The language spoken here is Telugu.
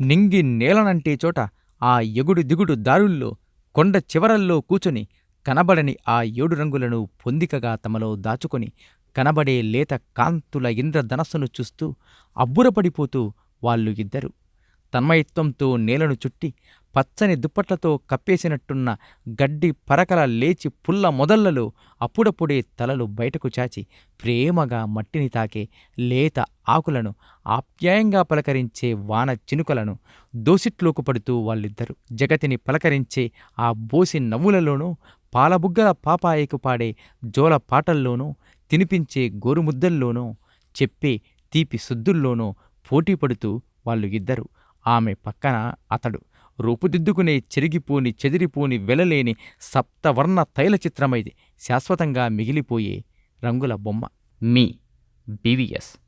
నింగి నేలనంటే చోట ఆ ఎగుడు దిగుడు దారుల్లో కొండ చివరల్లో కూచుని కనబడని ఆ ఏడు రంగులను పొందికగా తమలో దాచుకొని కనబడే లేత కాంతుల ఇంద్రధనస్సును చూస్తూ అబ్బురపడిపోతూ వాళ్ళు ఇద్దరు. తన్మయత్వంతో నేలను చుట్టి పచ్చని దుప్పట్లతో కప్పేసినట్టున్న గడ్డి పరకల లేచి పుల్ల మొదళ్ళలో అప్పుడప్పుడే తలలు బయటకు చాచి ప్రేమగా మట్టిని తాకే లేత ఆకులను ఆప్యాయంగా పలకరించే వాన చినుకలను దోసిట్లోకి పడుతూ వాళ్ళిద్దరు జగతిని పలకరించే ఆ బోసి నవ్వులలోనూ పాలబుగ్గల పాపాయికు పాడే జోల పాటల్లోనూ తినిపించే గోరుముద్దల్లోనూ చెప్పే తీపి సుద్దుల్లోనూ పోటీ పడుతూ వాళ్ళు ఇద్దరు. ఆమె పక్కన అతడు. రూపుదిద్దుకునే చెరిగిపోని చెదిరిపోని వెలలేని సప్తవర్ణ తైల చిత్రమైది శాశ్వతంగా మిగిలిపోయే రంగుల బొమ్మ. మీ బీవీఎస్.